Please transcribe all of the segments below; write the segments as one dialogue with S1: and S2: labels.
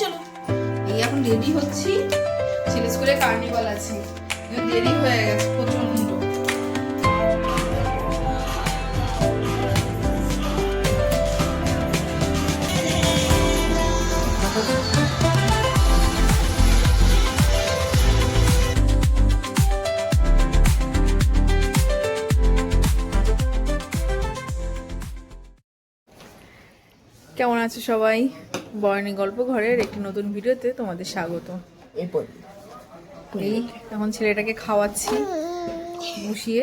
S1: চলো। এই এখন রেডি হচ্ছি। ছেলে স্কুলে কার্নিভাল আছে। দেরি হয়ে গেছে প্রচণ্ড কেমন আছে সবাই? বর্ণী গল্প ঘরের একটি নতুন ভিডিওতে তোমাদের স্বাগত। এই এখন ছেলেটাকে খাওয়াচ্ছি বসিয়ে।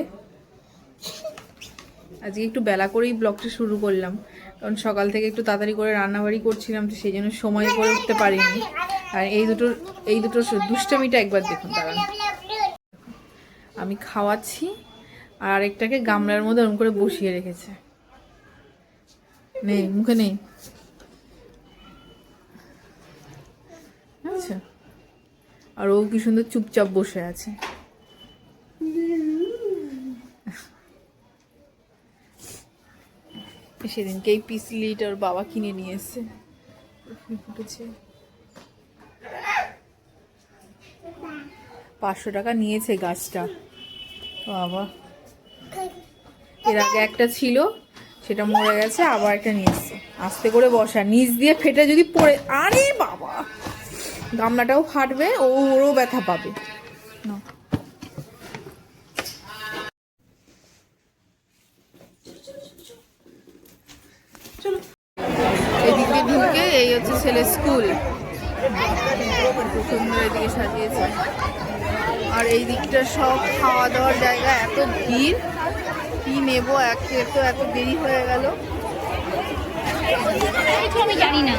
S1: আজকে একটু বেলা করেই ব্লগটা শুরু করলাম। কারণ সকাল থেকে একটু তাড়াতাড়ি করে রান্নাবাড়ি করছিলাম তো সেই জন্য সময় করে উঠতে পারিনি। আর এই দুটোর এই দুটোর দুষ্টামিটা একবার দেখুন দাঁড়ান। আমি খাওয়াচ্ছি আর একটাকে গামলার মধ্যে ওরকম করে বসিয়ে রেখেছে। নেই মুখে নেই। আচ্ছা আর ও কি সুন্দর চুপচাপ বসে আছে? সেদিনকে এই পিসলিটা ওর বাবা কিনে নিয়ে এসছে। পাঁচশো টাকা নিয়েছে গাছটা। বাবা। এর আগে একটা ছিল, সেটা মরে গেছে, আবার একটা নিয়ে আস্তে করে বসা, নিচ দিয়ে ফেটে যদি পড়ে আরে বাবা! গামলাটাও ফাটবে ও ওরও ব্যথা পাবে। নাও। চলো। এদিক দিয়ে ঢুকে এই হচ্ছে ছেলে স্কুল। সুন্দর এদিকে সাজিয়েছে। আর এই দিকটা সব খাওয়া দাওয়ার জায়গা এত ভিড়। কি নেব একে তো এত দেরি হয়ে গেল।
S2: আমি জানি না।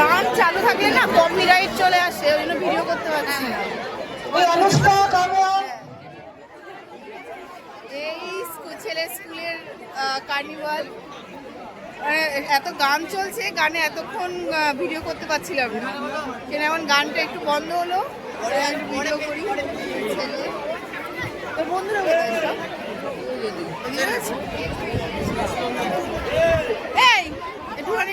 S1: গান চালু থাকলে না চলে আসে, ওই জন্য ভিডিও করতে এই স্কুলের কার্নিভাল এত গান চলছে, গানে এতক্ষণ ভিডিও করতে পারছিলাম। না কেন এখন গানটা একটু বন্ধ হলো ভিডিও করি। ছেলে তোর বন্ধুরা কোথায় সব? এই একটুখানি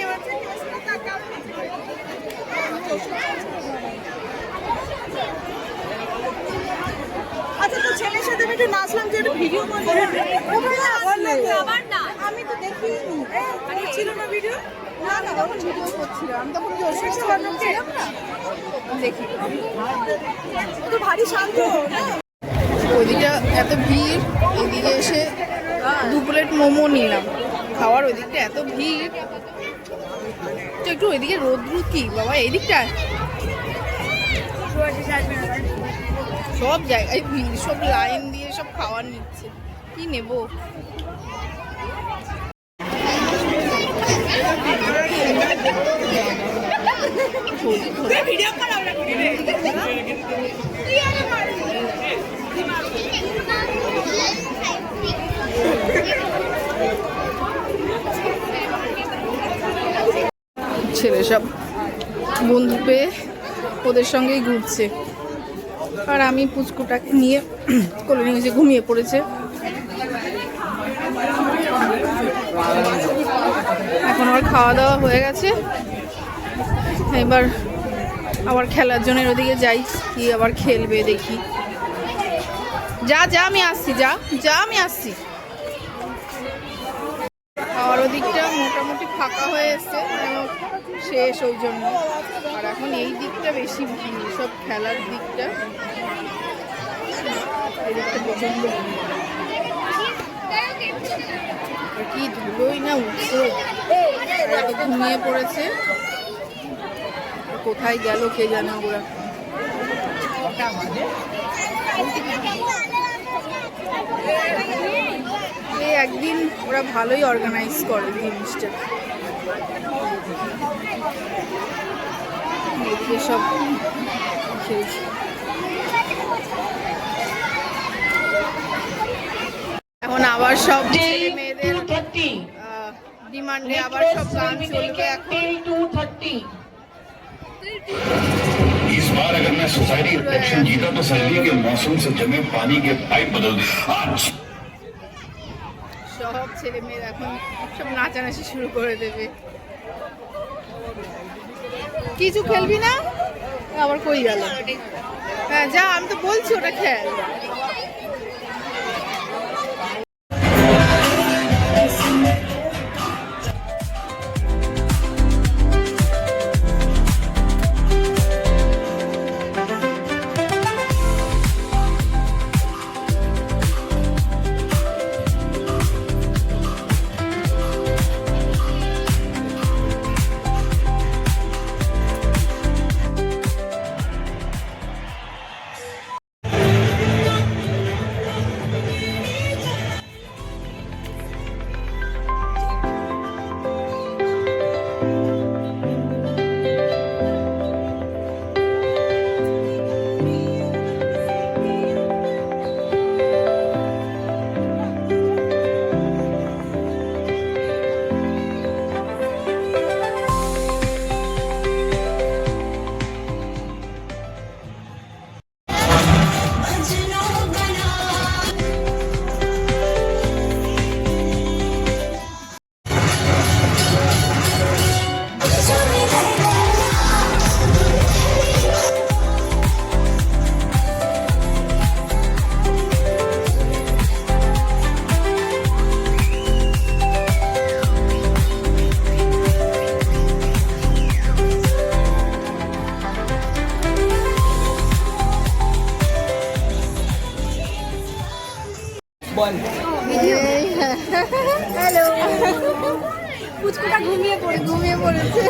S3: আচ্ছা তো ছেলের সাথে আমি একটু নাচলাম যে একটু ভিডিও করে আমার না? আমি তো দেখিনি। ছিল না ভিডিও?
S1: না না তখন ভিডিও করছিলাম। তখন জোর শেষে দেখি।
S3: তো ভারী শান্ত। না
S1: ওইদিকটা এত ভিড়, এদিকে এসে দু প্লেট মোমো নিলাম। খাওয়ার ওইদিকটা এত ভিড়। তো একটু ওইদিকে রোদ্রু কি? বাবা এই দিকটা সব জায়গায় ভিড়, সব লাইন দিয়ে সব খাবার নিচ্ছে। কি নেব? ছেলে সব বন্ধু পেয়ে ওদের সঙ্গেই ঘুরছে। আর আমি পুচকুটাকে নিয়ে কোলে নিয়ে ঘুমিয়ে পড়েছে। এখন আমার খাওয়া দাওয়া হয়ে গেছে। এবার আবার খেলার জন্য ওদিকে যাই কি আবার খেলবে দেখি। যা যা, আমি আসছি, যা যা, আমি আসছি। আর ওদিকটা মোটামুটি ফাঁকা হয়ে এসছে শেষ ওই জন্য। আর এখন এই দিকটা বেশি সব খেলার দিকটা। প্রচণ্ড কি ধুলোই না উঠছে। ঘুমিয়ে পড়েছে। কোথায় গেল কে জানে ওরা। এই একদিন ওরা ভালোই অর্গানাইজ করে জিনিসটা। সব খেলছে। এখন আবার সব ছেলে মেয়েদের ডিমান্ডে আবার সব গান চলবে এখন।
S2: इस बार अगर मैं सोसाइटी इलेक्शन जीता तो सर्दी के मौसम से जमे पानी के पाइप बदल दूं आज
S1: সব ছেলে মেয়েরা এখন সব নাচানাচি শুরু করে দেবে কিছু খেলবি না আবার কই গেল হ্যাঁ যা আমি তো বলছি ওটা খেল ঘুমিয়ে পড়ে ঘুমিয়ে পড়েছে।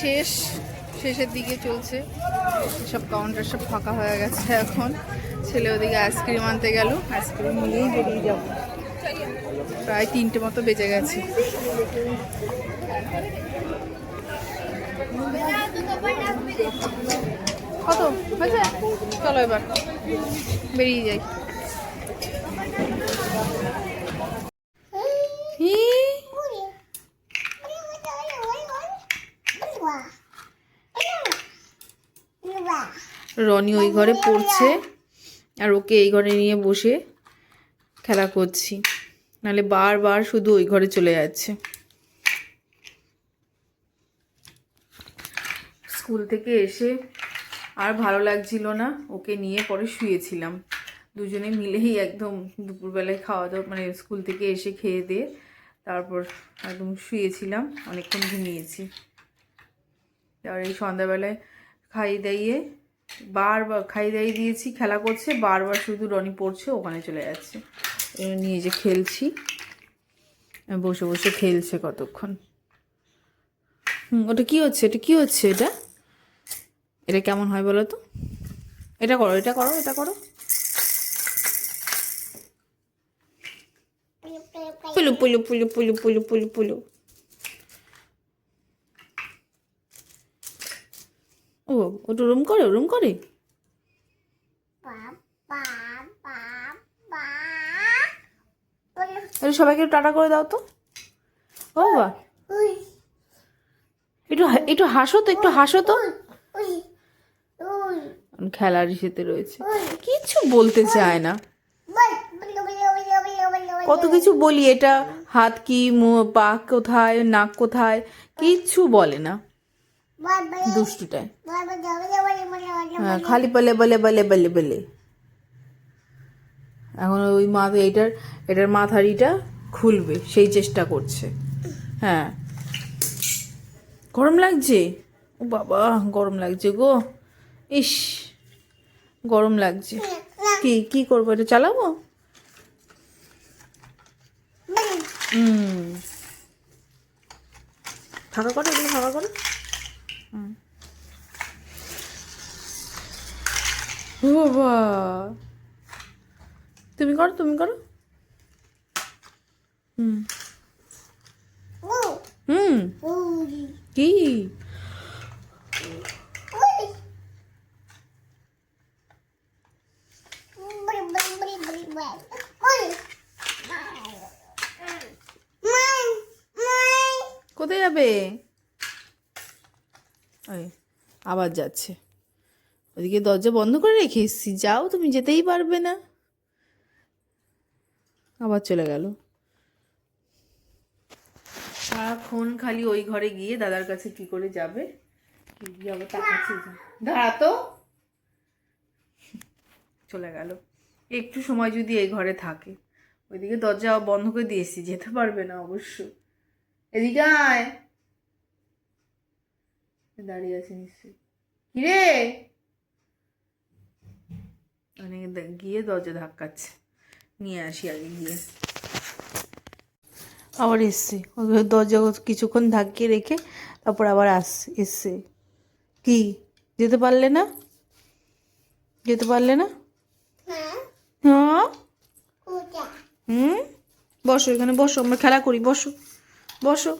S1: শেষ। শেষের দিকে চলছে। সব কাউন্টার সব ফাঁকা হয়ে গেছে এখন। ছেলে ওদিকে আইসক্রিম আনতে গেল। আইসক্রিম নিয়েই বেরিয়ে যাব। প্রায় তিনটে মতো বেজে গেছে। কত? হয়েছে? চলো এবার। বেরিয়ে যাই। রনি ওই ঘরে পড়ছে আর ওকে এই ঘরে নিয়ে বসে খেলা করছি। নাহলে বারবার শুধু ওই ঘরে চলে যাচ্ছে। স্কুল থেকে এসে আর ভালো লাগছিল না। ওকে নিয়ে পরে শুয়েছিলাম। দুজনে মিলেই একদম দুপুরবেলায় খাওয়া দাওয়া মানে স্কুল থেকে এসে খেয়ে দিয়ে তারপর একদম শুয়েছিলাম। অনেকক্ষণ ঘুমিয়েছি। আর এই সন্ধ্যাবেলায় খাইয়ে দাইয়ে বারবার খাইয়ে দাইয়ে দিয়েছি খেলা করছে বারবার শুধু রনি পড়ছে ওখানে চলে যাচ্ছে। নিয়ে যে খেলছি বসে বসে খেলছে কতক্ষণ। হুম ওটা কি হচ্ছে? এটা কি হচ্ছে এটা? এটা কেমন হয় বলো তো? এটা করো এটা করো এটা করো। পুলু পুলু পুলু পুলু পুলু পুলু পুলু। ও, ওটা রুম করে রুম করে। আরে সবাইকে টাটা করে দাও তো। ও বাবা। একটু একটু হাসো তো, একটু হাসো তো। খেলার ইসেতে রয়েছে। কিছু বলতে চায় না। কত কিছু বলি, এটা হাত কি পা কোথায়, নাক কোথায় কিচ্ছু বলে না। দুষ্টুটায় হ্যাঁ, খালি বলে বলে বলে বলে বলে। এখন ওই মাথা এটার এটার মাথারিটা খুলবে সেই চেষ্টা করছে। হ্যাঁ। গরম লাগছে? ও বাবা গরম লাগছে গো। ইস গরম লাগছে। কি কি করব এটা চালাবো? হুম। ফাঁকা করো এগুলো ফাঁকা করো। বাবা। তুমি করো তুমি করো। হুম। হুম। কি? কোথায় যাবে? আবার যাচ্ছে। ওদিকে দরজা বন্ধ করে রেখে এসেছি যাও, তুমি যেতেই পারবে না। আবার চলে গেল। সারাক্ষণ খালি ওই ঘরে গিয়ে দাদার কাছে কি করে যাবে? দাঁড়া তো। চলে গেল। একটু সময় যদি এই ঘরে থাকে। ওইদিকে দরজা বন্ধ করে দিয়েছি, যেতে পারবে না অবশ্য। এদিকে আয়। দাঁড়িয়ে আছে নিশ্চয়ই। কিরে? অনেক গিয়ে দরজা ধাক্কাচ্ছে। নিয়ে আসি আগে গিয়ে। আবার এসছে। ওই দরজা কিছুক্ষণ ধাক্কিয়ে রেখে তারপর আবার আস এসছে। কি? যেতে পারলে না? যেতে পারলে না? হ্যাঁ। হুম? বসো এখানে বসো আমরা খেলা করি বসো। বসো।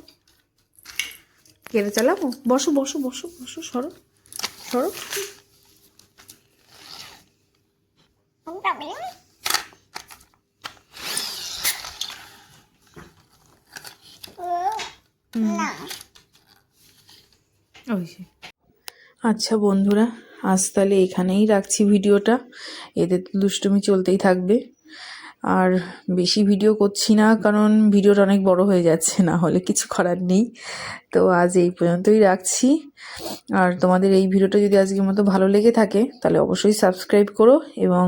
S1: কেড়ে চালাবো? বসো বসো বসো বসো সরো। সরো। আচ্ছা বন্ধুরা আজ তাহলে এখানেই রাখছি ভিডিওটা। এদের দুষ্টুমি চলতেই থাকবে। আর বেশি ভিডিও করছি না, কারণ ভিডিওটা অনেক বড় হয়ে যাচ্ছে, না হলে কিছু করার নেই। তো আজ এই পর্যন্তই রাখছি। আর তোমাদের এই ভিডিওটা যদি আজকের মতো ভালো লেগে থাকে, তাহলে অবশ্যই সাবস্ক্রাইব করো এবং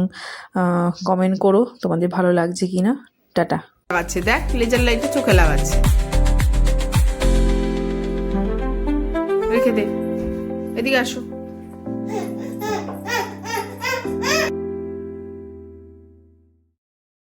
S1: কমেন্ট করো তোমাদের ভালো লাগছে কি না টাটা। লাগাচ্ছে, দেখ লেজার লাইটটা চোখে লাগাচ্ছে। রেখে দে। এদিকে আসো।